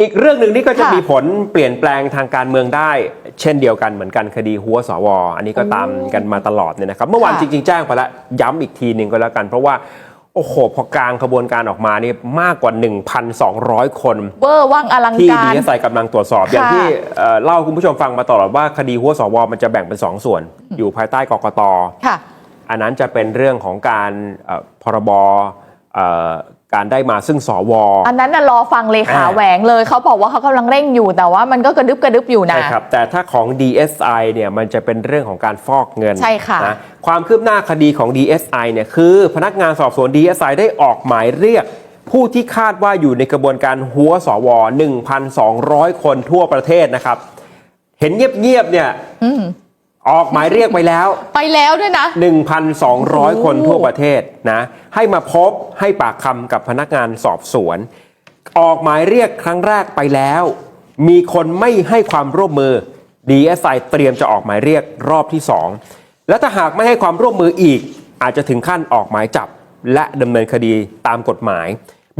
อีกเรื่องหนึ่งที่ก็จะค่ะมีผลเปลี่ยนแปลงทางการเมืองได้ เช่นเดียวกันเหมือนกันคดีหัวสว อันนี้ก็ตามกันมาตลอดเนี่ยนะครับ เมื่อวานค่ะ จริงๆแจ้งไปแล้วย้ำอีกทีหนึ่งก็แล้วกัน เพราะว่าโอ้โหพอกลางขบวนการออกมานี่มากกว่า 1,200 คน เวอร์ว่างอลังที่การ ดีเอสไกำลังตรวจสอบ อย่างค่ะที่เอ่อเล่าให้คุณผู้ชมฟังมาตลอดว่าคดีหัวสวมันจะแบ่งเป็น 2 ส่วน อยู่ภายใต้กกต ค่ะ อันนั้นจะเป็นเรื่องของการเอ่อพรบเอ่อ การได้มาซึ่งสว อันนั้นน่ะรอฟังเลขาอ่าแหวงเลยเขาบอกว่าเขากำลังเร่งอยู่แต่ว่ามันก็กระดึบกระดึบอยู่นะ ใช่ครับ แต่ถ้าของ DSI เนี่ยมันจะเป็นเรื่องของการฟอกเงินใช่ค่ะนะความคืบหน้าคดีของ DSI เนี่ยคือพนักงานสอบสวน DSI ได้ออกหมายเรียก ผู้ที่คาดว่าอยู่ในกระบวนการหัวสว 1,200 คนทั่วประเทศนะครับ เห็นเงียบๆเนี่ย อืมออกหมายเรียกไปแล้ว ไปแล้วด้วยนะ 1,200 คนทั่วประเทศนะให้มาพบให้ปากคำกับพนักงานสอบสวน ออกหมายเรียกครั้งแรกไปแล้ว มีคนไม่ให้ความร่วมมือ DSI เตรียมจะออกหมายเรียกรอบที่ 2 และถ้าหากไม่ให้ความร่วมมืออีก อาจจะถึงขั้นออกหมายจับ และดำเนินคดีตามกฎหมาย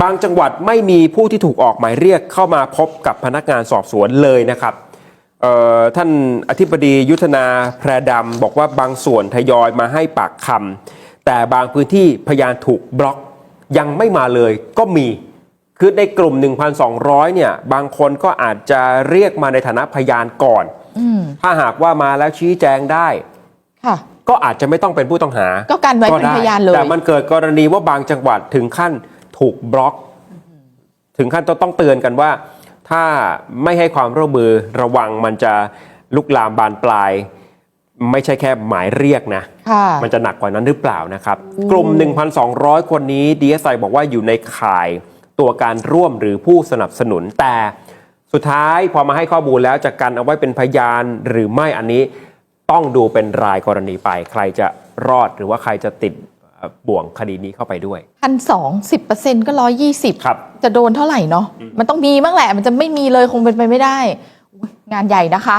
บางจังหวัดไม่มีผู้ที่ถูกออกหมายเรียกเข้ามาพบกับพนักงานสอบสวนเลยนะครับเอ่อ ท่านอธิบดียุทธนาแพรดำบอกว่าบางส่วนทยอยมาให้ปากคำแต่บางพื้นที่พยานถูกบล็อกยังไม่มาเลยก็มี คือในกลุ่ม 1,200 เนี่ย บางคนก็อาจจะเรียกมาในฐานะพยานก่อนอืมถ้าหากว่ามาแล้วชี้แจงได้ค่ะก็อาจจะไม่ต้องเป็นผู้ต้องหา ก็กันไว้เป็นด้พยานเลย แต่มันเกิดกรณีว่าบางจังหวัดถึงขั้นถูกบล็อก ถึงขั้นต้องต้องเตือนกันว่า ถ้าไม่ให้ความร่วมมือระวังมันจะลุกลามบานปลาย ไม่ใช่แค่หมายเรียกนะ ค่ะ มันจะหนักกว่านั้นหรือเปล่านะครับ กลุ่ม 1,200 คนนี้ DSI บอกว่าอยู่ในข่ายตัวการร่วมหรือผู้สนับสนุนแต่สุดท้ายพอมาให้ข้อมูลแล้วจะกันเอาไว้เป็นพยานหรือไม่อันนี้ ต้องดูเป็นรายกรณีไป ใครจะรอดหรือว่าใครจะติดเอ่อ บ่วงคดีนี้เข้าไปด้วยพันสองสิบเปอร์เซ็นต์ก็ร้อยยี่สิบครับ จะโดนเท่าไหร่เนาะมันต้องมีบ้างแหละ มันจะไม่มีเลยคงเป็นไปไม่ได้อุ๊ยงานใหญ่นะคะ